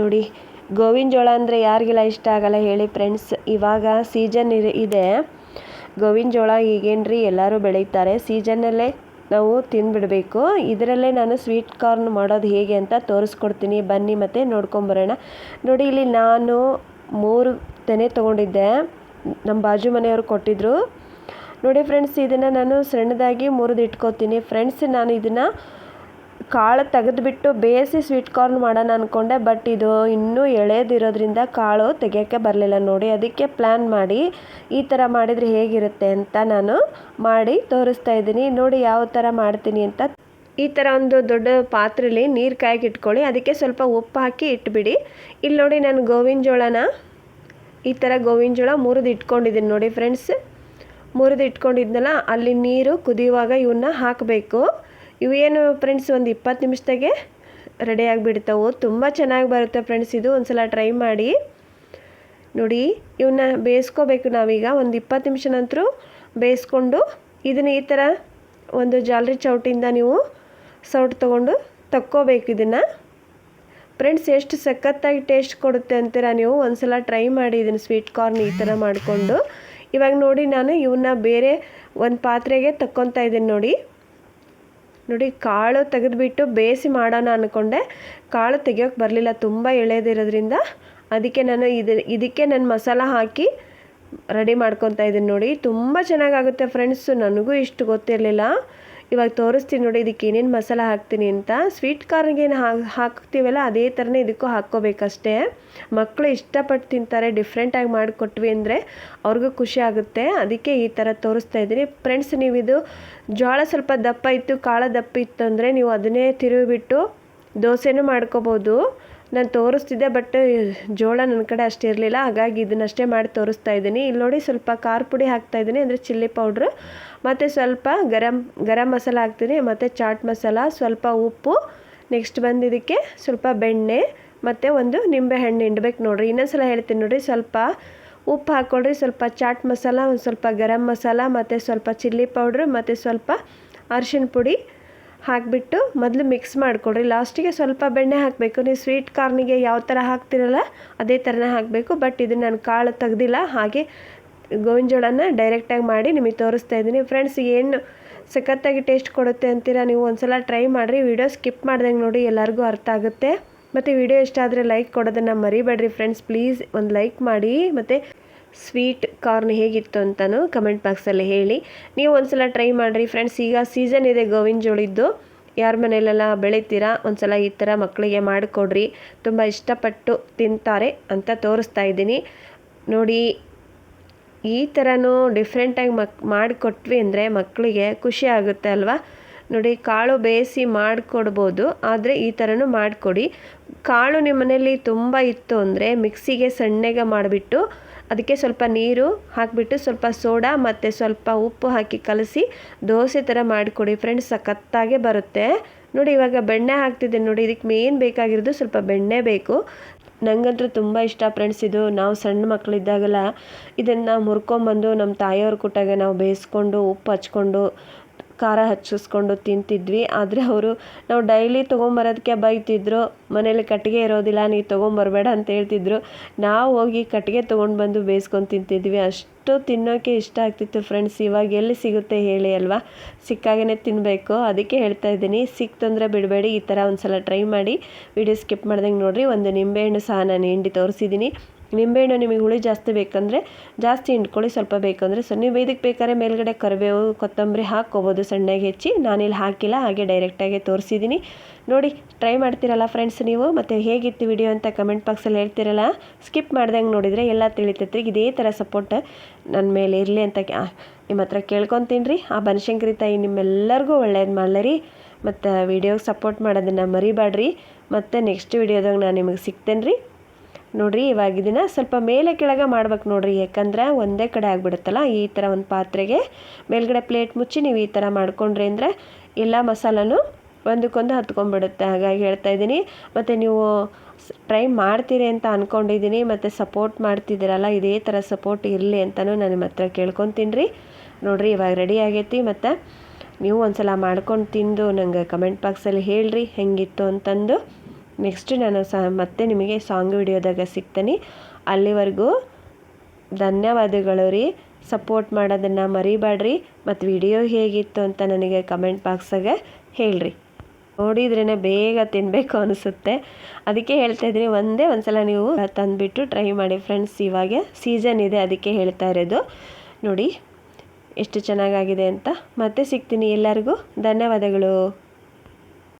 ನೋಡಿ ಗೋವಿನ ಜೋಳ ಅಂದರೆ ಯಾರಿಗೆಲ್ಲ ಇಷ್ಟ ಆಗಲ್ಲ ಹೇಳಿ ಫ್ರೆಂಡ್ಸ್ ಇವಾಗ ಸೀಸನ್ ಇದೆ. ಗೋವಿನ ಜೋಳ ಈಗೇನ್ರಿ ಎಲ್ಲರೂ ಬೆಳೀತಾರೆ. ಸೀಜನ್ನಲ್ಲೇ ನಾವು ತಿಂದುಬಿಡಬೇಕು. ಇದರಲ್ಲೇ ನಾನು ಸ್ವೀಟ್ ಕಾರ್ನ್ ಮಾಡೋದು ಹೇಗೆ ಅಂತ ತೋರಿಸ್ಕೊಡ್ತೀನಿ. ಬನ್ನಿ ಮತ್ತು ನೋಡ್ಕೊಂಬರೋಣ. ನೋಡಿ, ಇಲ್ಲಿ ನಾನು ಮೂರು ತೆನೆ ತೊಗೊಂಡಿದ್ದೆ. ನಮ್ಮ ಬಾಜು ಮನೆಯವರು ಕೊಟ್ಟಿದ್ದರು ನೋಡಿ ಫ್ರೆಂಡ್ಸ್ ಇದನ್ನು ನಾನು ಸಣ್ಣದಾಗಿ ಮುರಿದು ಇಟ್ಕೋತೀನಿ ಫ್ರೆಂಡ್ಸ್ ನಾನು ಇದನ್ನು ಕಾಳು ತೆಗೆದುಬಿಟ್ಟು ಬೇಯಿಸಿ ಸ್ವೀಟ್ ಕಾರ್ನ್ ಮಾಡೋಣ ಅಂದ್ಕೊಂಡೆ ಬಟ್ ಇದು ಇನ್ನೂ ಎಳೆದಿರೋದ್ರಿಂದ ಕಾಳು ತೆಗೆಯೋಕ್ಕೆ ಬರಲಿಲ್ಲ ನೋಡಿ. ಅದಕ್ಕೆ ಪ್ಲ್ಯಾನ್ ಮಾಡಿ, ಈ ಥರ ಮಾಡಿದರೆ ಹೇಗಿರುತ್ತೆ ಅಂತ ನಾನು ಮಾಡಿ ತೋರಿಸ್ತಾ ಇದ್ದೀನಿ. ನೋಡಿ ಯಾವ ಥರ ಮಾಡ್ತೀನಿ ಅಂತ. ಈ ಥರ ಒಂದು ದೊಡ್ಡ ಪಾತ್ರೆಯಲ್ಲಿ ನೀರು ಕಾಯಿಗೆ ಇಟ್ಕೊಳ್ಳಿ. ಅದಕ್ಕೆ ಸ್ವಲ್ಪ ಉಪ್ಪು ಹಾಕಿ ಇಟ್ಬಿಡಿ. ಇಲ್ಲಿ ನೋಡಿ ನಾನು ಗೋವಿನ ಜೋಳನ ಈ ಥರ ಗೋವಿನ ಜೋಳ ಮುರಿದು ಇಟ್ಕೊಂಡಿದ್ದೀನಿ ನೋಡಿ ಫ್ರೆಂಡ್ಸ್ ಮುರಿದು ಇಟ್ಕೊಂಡಿದ್ನಲ್ಲ, ಅಲ್ಲಿ ನೀರು ಕುದಿಯುವಾಗ ಇವನ್ನ ಹಾಕಬೇಕು. ಇವೇನು ಫ್ರೆಂಡ್ಸ್ ಒಂದು ಇಪ್ಪತ್ತು ನಿಮಿಷದಾಗೆ ರೆಡಿ ಆಗಿಬಿಡ್ತಾವೆ, ತುಂಬ ಚೆನ್ನಾಗಿ ಬರುತ್ತೆ ಫ್ರೆಂಡ್ಸ್ ಇದು ಒಂದು ಸಲ ಟ್ರೈ ಮಾಡಿ. ನೋಡಿ ಇವನ್ನ ಬೇಯಿಸ್ಕೋಬೇಕು ನಾವೀಗ, ಒಂದು ಇಪ್ಪತ್ತು ನಿಮಿಷ ನಂತರ ಬೇಯಿಸ್ಕೊಂಡು, ಇದನ್ನು ಈ ಥರ ಒಂದು ಜಾಲರಿ ಚೌಟಿಂದ ನೀವು ಸೌಟ್ ತೊಗೊಂಡು ತಕ್ಕೋಬೇಕು ಇದನ್ನು. ಫ್ರೆಂಡ್ಸ್ ಎಷ್ಟು ಸಖತ್ತಾಗಿ ಟೇಸ್ಟ್ ಕೊಡುತ್ತೆ ಅಂತೀರ ನೀವು? ಒಂದು ಸಲ ಟ್ರೈ ಮಾಡಿ ಇದನ್ನು ಸ್ವೀಟ್ ಕಾರ್ನ್ ಈ ಥರ ಮಾಡಿಕೊಂಡು. ಇವಾಗ ನೋಡಿ ನಾನು ಇವನ್ನ ಬೇರೆ ಒಂದು ಪಾತ್ರೆಗೆ ತಕ್ಕೊತಾ ಇದ್ದೀನಿ ನೋಡಿ. ನೋಡಿ, ಕಾಳು ತೆಗೆದುಬಿಟ್ಟು ಬೇಯಿಸಿ ಮಾಡೋಣ ಅಂದ್ಕೊಂಡೆ ಕಾಳು ತೆಗಿಯೋಕ್ಕೆ ಬರಲಿಲ್ಲ, ತುಂಬ ಎಳೆದಿರೋದ್ರಿಂದ. ಅದಕ್ಕೆ ನಾನು ಇದು, ಇದಕ್ಕೆ ನಾನು ಮಸಾಲ ಹಾಕಿ ರೆಡಿ ಮಾಡ್ಕೊತಾ ಇದ್ದೀನಿ ನೋಡಿ. ತುಂಬ ಚೆನ್ನಾಗಾಗುತ್ತೆ ಫ್ರೆಂಡ್ಸು ನನಗೂ ಇಷ್ಟು ಗೊತ್ತಿರಲಿಲ್ಲ. ಇವಾಗ ತೋರಿಸ್ತೀನಿ ನೋಡಿ, ಇದಕ್ಕೆ ಏನೇನು ಮಸಾಲ ಹಾಕ್ತೀನಿ ಅಂತ. ಸ್ವೀಟ್ ಕಾರ್ನ್ಗೆ ಏನು ಹಾಕ್ತೀವಲ್ಲ, ಅದೇ ಥರನೇ ಇದಕ್ಕೂ ಹಾಕ್ಕೋಬೇಕಷ್ಟೇ. ಮಕ್ಕಳು ಇಷ್ಟಪಟ್ಟು ತಿಂತಾರೆ ಡಿಫ್ರೆಂಟಾಗಿ ಮಾಡಿಕೊಟ್ವಿ ಅಂದರೆ ಅವ್ರಿಗೂ ಖುಷಿ ಆಗುತ್ತೆ. ಅದಕ್ಕೆ ಈ ಥರ ತೋರಿಸ್ತಾ ಇದ್ದೀನಿ. ಫ್ರೆಂಡ್ಸ್ ನೀವು ಇದು ಜೋಳ ಸ್ವಲ್ಪ ದಪ್ಪ ಇತ್ತು, ಕಾಳ ದಪ್ಪ ಇತ್ತು ಅಂದರೆ ನೀವು ಅದನ್ನೇ ತಿರುವಿಬಿಟ್ಟು ದೋಸೆನೂ ಮಾಡ್ಕೋಬೋದು. ನಾನು ತೋರಿಸ್ತಿದ್ದೆ ಬಟ್ ಜೋಳ ನನ್ನ ಕಡೆ ಅಷ್ಟು ಇರಲಿಲ್ಲ. ಹಾಗಾಗಿ ಇದನ್ನಷ್ಟೇ ಮಾಡಿ ತೋರಿಸ್ತಾ ಇದ್ದೀನಿ. ಇಲ್ಲಿ ನೋಡಿ ಸ್ವಲ್ಪ ಖಾರ ಪುಡಿ ಹಾಕ್ತಾ ಇದ್ದೀನಿ, ಅಂದರೆ ಚಿಲ್ಲಿ ಪೌಡ್ರು. ಮತ್ತು ಸ್ವಲ್ಪ ಗರಂ ಗರಂ ಮಸಾಲ ಹಾಕ್ತೀನಿ, ಮತ್ತು ಚಾಟ್ ಮಸಾಲ, ಸ್ವಲ್ಪ ಉಪ್ಪು. ನೆಕ್ಸ್ಟ್ ಬಂದಿದ್ದಕ್ಕೆ ಸ್ವಲ್ಪ ಬೆಣ್ಣೆ, ಮತ್ತು ಒಂದು ನಿಂಬೆ ಹಣ್ಣು ಹಿಂಡ್ಬೇಕು ನೋಡಿರಿ. ಇನ್ನೊಂದು ಸಲ ಹೇಳ್ತೀನಿ ನೋಡಿರಿ, ಸ್ವಲ್ಪ ಉಪ್ಪು ಹಾಕ್ಕೊಳ್ರಿ, ಸ್ವಲ್ಪ ಚಾಟ್ ಮಸಾಲ, ಒಂದು ಸ್ವಲ್ಪ ಗರಂ ಮಸಾಲ, ಮತ್ತು ಸ್ವಲ್ಪ ಚಿಲ್ಲಿ ಪೌಡ್ರು, ಮತ್ತು ಸ್ವಲ್ಪ ಅರಿಶಿನ ಪುಡಿ. ಹಾಕಿಬಿಟ್ಟು ಮೊದಲು ಮಿಕ್ಸ್ ಮಾಡಿಕೊಡ್ರಿ ಲಾಸ್ಟಿಗೆ ಸ್ವಲ್ಪ ಬೆಣ್ಣೆ ಹಾಕಬೇಕು. ನೀವು ಸ್ವೀಟ್ ಕಾರ್ನಿಗೆ ಯಾವ ಥರ ಹಾಕ್ತಿರಲ್ಲ ಅದೇ ಥರನೇ ಹಾಕಬೇಕು. ಬಟ್ ಇದು ನಾನು ಕಾಳು ತೆಗ್ದಿಲ್ಲ. ಹಾಗೆ ಗೋವಿನ ಡೈರೆಕ್ಟಾಗಿ ಮಾಡಿ ನಿಮಗೆ ತೋರಿಸ್ತಾ ಇದ್ದೀನಿ. ಫ್ರೆಂಡ್ಸ್ ಏನು ಸಖತ್ತಾಗಿ ಟೇಸ್ಟ್ ಕೊಡುತ್ತೆ ಅಂತೀರಾ ನೀವು ಒಂದ್ಸಲ ಟ್ರೈ ಮಾಡಿರಿ. ವಿಡಿಯೋ ಸ್ಕಿಪ್ ಮಾಡ್ದಂಗೆ ನೋಡಿ ಎಲ್ಲರಿಗೂ ಅರ್ಥ ಆಗುತ್ತೆ. ಮತ್ತು ವಿಡಿಯೋ ಇಷ್ಟ ಆದರೆ ಲೈಕ್ ಕೊಡೋದನ್ನು ಮರಿಬೇಡ್ರಿ. ಫ್ರೆಂಡ್ಸ್ ಪ್ಲೀಸ್ ಒಂದು ಲೈಕ್ ಮಾಡಿ. ಮತ್ತು ಸ್ವೀಟ್ ಕಾರ್ನ್ ಹೇಗಿತ್ತು ಅಂತಲೂ ಕಮೆಂಟ್ ಬಾಕ್ಸಲ್ಲಿ ಹೇಳಿ. ನೀವು ಒಂದ್ಸಲ ಟ್ರೈ ಮಾಡಿರಿ ಫ್ರೆಂಡ್ಸ್. ಈಗ ಸೀಸನ್ ಇದೆ ಗೋವಿನ ಜೋಳಿದ್ದು. ಯಾರ ಮನೆಯಲ್ಲೆಲ್ಲ ಬೆಳಿತೀರಾ? ಒಂದ್ಸಲ ಈ ಥರ ಮಕ್ಕಳಿಗೆ ಮಾಡಿಕೊಡ್ರಿ. ತುಂಬ ಇಷ್ಟಪಟ್ಟು ತಿಂತಾರೆ ಅಂತ ತೋರಿಸ್ತಾ ಇದ್ದೀನಿ. ನೋಡಿ, ಈ ಥರನೂ ಡಿಫ್ರೆಂಟಾಗಿ ಮಕ್, ಮಾಡಿಕೊಟ್ವಿ ಅಂದರೆ ಮಕ್ಕಳಿಗೆ ಖುಷಿ ಆಗುತ್ತೆ ಅಲ್ವಾ? ನೋಡಿ, ಕಾಳು ಬೇಯಿಸಿ ಮಾಡಿಕೊಡ್ಬೋದು, ಆದರೆ ಈ ಥರನೂ ಮಾಡಿಕೊಡಿ. ಕಾಳು ನಿಮ್ಮ ಮನೇಲಿ ತುಂಬ ಇತ್ತು ಅಂದರೆ ಮಿಕ್ಸಿಗೆ ಸಣ್ಣಗೆ ಮಾಡಿಬಿಟ್ಟು ಅದಕ್ಕೆ ಸ್ವಲ್ಪ ನೀರು ಹಾಕಿಬಿಟ್ಟು ಸ್ವಲ್ಪ ಸೋಡಾ ಮತ್ತು ಸ್ವಲ್ಪ ಉಪ್ಪು ಹಾಕಿ ಕಲಸಿ ದೋಸೆ ಥರ ಮಾಡಿಕೊಡಿ ಫ್ರೆಂಡ್ಸ್, ಸಖತ್ತಾಗೆ ಬರುತ್ತೆ. ನೋಡಿ, ಇವಾಗ ಬೆಣ್ಣೆ ಹಾಕ್ತಿದ್ದೆ ನೋಡಿ, ಇದಕ್ಕೆ ಮೇನ್ ಬೇಕಾಗಿರೋದು ಸ್ವಲ್ಪ ಬೆಣ್ಣೆ ಬೇಕು. ನನಗಂತೂ ತುಂಬ ಇಷ್ಟ ಫ್ರೆಂಡ್ಸ್ ಇದು. ನಾವು ಸಣ್ಣ ಮಕ್ಕಳಿದ್ದಾಗೆಲ್ಲ, ಇದನ್ನು ಮುರ್ಕೊಂಬಂದು ನಮ್ಮ ತಾಯಿಯವ್ರ ಕೊಟ್ಟಾಗ ನಾವು ಬೇಯಿಸ್ಕೊಂಡು ಉಪ್ಪು ಹಚ್ಕೊಂಡು ಖಾರ ಹಚ್ಚಿಸ್ಕೊಂಡು ತಿಂತಿದ್ವಿ. ಆದರೆ ಅವರು, ನಾವು ಡೈಲಿ ತೊಗೊಂಬರೋದಕ್ಕೆ ಬೈತಿದ್ರು, ಮನೇಲಿ ಕಟ್ಟಿಗೆ ಇರೋದಿಲ್ಲ, ನೀವು ತೊಗೊಂಬರ್ಬೇಡ ಅಂತ ಹೇಳ್ತಿದ್ರು. ನಾವು ಹೋಗಿ ಕಟ್ಟಿಗೆ ತೊಗೊಂಡು ಬಂದು ಬೇಯಿಸ್ಕೊಂಡು ತಿಂತಿದ್ವಿ. ಅಷ್ಟು ತಿನ್ನೋಕ್ಕೆ ಇಷ್ಟ ಆಗ್ತಿತ್ತು ಫ್ರೆಂಡ್ಸ್ ಇವಾಗ ಎಲ್ಲಿ ಸಿಗುತ್ತೆ ಹೇಳಿ ಅಲ್ವಾ? ಸಿಕ್ಕಾಗೇ ತಿನ್ನಬೇಕು ಅದಕ್ಕೆ ಹೇಳ್ತಾ ಇದ್ದೀನಿ. ಸಿಕ್ತಂದ್ರೆ ಬಿಡಬೇಡಿ. ಈ ಥರ ಒಂದು ಸಲ ಟ್ರೈ ಮಾಡಿ ವಿಡಿಯೋ ಸ್ಕಿಪ್ ಮಾಡ್ದಂಗೆ ನೋಡಿರಿ. ಒಂದು ನಿಂಬೆಹಣ್ಣು ಸಹ ನಾನು ಹಿಂಡಿ ತೋರಿಸಿದ್ದೀನಿ. ನಿಂಬೆಹಣ್ಣು ನಿಮಗೆ ಹುಳಿ ಜಾಸ್ತಿ ಬೇಕಂದರೆ ಜಾಸ್ತಿ ಹಿಂಡ್ಕೊಳ್ಳಿ, ಸ್ವಲ್ಪ ಬೇಕಂದರೆ ಸೊ ನೀವು ಇದಕ್ಕೆ ಬೇಕಾದ್ರೆ ಮೇಲ್ಗಡೆ ಕರಿಬೇವು, ಕೊತ್ತಂಬರಿ ಹಾಕ್ಕೋಬೋದು ಸಣ್ಣಗೆ ಹೆಚ್ಚಿ. ನಾನಿಲ್ಲಿ ಹಾಕಿಲ್ಲ, ಹಾಗೆ ಡೈರೆಕ್ಟಾಗಿ ತೋರಿಸಿದ್ದೀನಿ. ನೋಡಿ ಟ್ರೈ ಮಾಡ್ತೀರಲ್ಲ ಫ್ರೆಂಡ್ಸ್ ನೀವು? ಮತ್ತು ಹೇಗಿತ್ತು ವಿಡಿಯೋ ಅಂತ ಕಮೆಂಟ್ ಬಾಕ್ಸಲ್ಲಿ ಹೇಳ್ತಿರಲ್ಲ? ಸ್ಕಿಪ್ ಮಾಡ್ದಂಗೆ ನೋಡಿದರೆ ಎಲ್ಲ ತಿಳಿತೈತ್ರಿ ಇದೇ ಥರ ಸಪೋರ್ಟ್ ನನ್ನ ಮೇಲೆ ಇರಲಿ ಅಂತ ನಿಮ್ಮ ಹತ್ರ ಕೇಳ್ಕೊತೀನಿ ರೀ. ಆ ಬನಶಂಕರಿ ತಾಯಿ ನಿಮ್ಮೆಲ್ಲರಿಗೂ ಒಳ್ಳೇದು ಮಾಡಲರಿ ಮತ್ತು ವಿಡಿಯೋಗೆ ಸಪೋರ್ಟ್ ಮಾಡೋದನ್ನು ಮರಿಬೇಡ್ರಿ. ಮತ್ತು ನೆಕ್ಸ್ಟ್ ವಿಡಿಯೋದಾಗ ನಾನು ನಿಮಗೆ ಸಿಗ್ತೇನೆ ರೀ. ನೋಡಿರಿ, ಇವಾಗ ಇದನ್ನು ಸ್ವಲ್ಪ ಮೇಲೆ ಕೆಳಗೆ ಮಾಡ್ಬೇಕು ನೋಡಿರಿ, ಯಾಕಂದ್ರೆ ಒಂದೇ ಕಡೆ ಆಗಿಬಿಡುತ್ತಲ್ಲ, ಈ ಥರ ಒಂದು ಪಾತ್ರೆಗೆ ಮೇಲ್ಗಡೆ ಪ್ಲೇಟ್ ಮುಚ್ಚಿ ನೀವು ಈ ಥರ ಮಾಡ್ಕೊಂಡ್ರಿ ಅಂದರೆ ಎಲ್ಲ ಮಸಾಲನೂ ಒಂದಕ್ಕೊಂದು ಹತ್ಕೊಂಡ್ಬಿಡುತ್ತೆ. ಹಾಗಾಗಿ ಹೇಳ್ತಾ ಇದ್ದೀನಿ, ಮತ್ತು ನೀವು ಟ್ರೈ ಮಾಡ್ತೀರಿ ಅಂತ ಅಂದ್ಕೊಂಡಿದ್ದೀನಿ ಮತ್ತು ಸಪೋರ್ಟ್ ಮಾಡ್ತಿದ್ದೀರಲ್ಲ, ಇದೇ ಥರ ಸಪೋರ್ಟ್ ಇರಲಿ ಅಂತಲೂ ನಾನು ನಿಮ್ಮ ಹತ್ರ ಕೇಳ್ಕೊತೀನಿ. ರೀ ನೋಡಿರಿ, ಇವಾಗ ರೆಡಿ ಆಗೈತಿ, ಮತ್ತು ನೀವು ಒಂದು ಸಲ ಮಾಡ್ಕೊಂಡು ತಿಂದು ನಂಗೆ ಕಮೆಂಟ್ ಬಾಕ್ಸಲ್ಲಿ ಹೇಳ್ರಿ, ಹೆಂಗಿತ್ತು ಅಂತಂದು. ನೆಕ್ಸ್ಟ್ ನಾನು ಸಹ ಮತ್ತೆ ನಿಮಗೆ ಸಾಂಗ್ ವಿಡಿಯೋದಾಗ ಸಿಗ್ತೀನಿ. ಅಲ್ಲಿವರೆಗೂ ಧನ್ಯವಾದಗಳು ರೀ. ಸಪೋರ್ಟ್ ಮಾಡೋದನ್ನು ಮರಿಬೇಡ್ರಿ. ಮತ್ತು ವಿಡಿಯೋ ಹೇಗಿತ್ತು ಅಂತ ನನಗೆ ಕಮೆಂಟ್ ಬಾಕ್ಸಾಗೆ ಹೇಳ್ರಿ. ನೋಡಿದ್ರೇ ಬೇಗ ತಿನ್ನಬೇಕು ಅನಿಸುತ್ತೆ. ಅದಕ್ಕೆ ಹೇಳ್ತಾ ಇದ್ದೀನಿ, ಒಂದೇ ಒಂದ್ಸಲ ನೀವು ತಂದುಬಿಟ್ಟು ಟ್ರೈ ಮಾಡಿ ಫ್ರೆಂಡ್ಸ್. ಇವಾಗ ಸೀಸನ್ ಇದೆ, ಅದಕ್ಕೆ ಹೇಳ್ತಾ ಇರೋದು. ನೋಡಿ, ಎಷ್ಟು ಚೆನ್ನಾಗಾಗಿದೆ ಅಂತ ಮತ್ತೆ ಸಿಗ್ತೀನಿ ಎಲ್ಲರಿಗೂ. ಧನ್ಯವಾದಗಳು.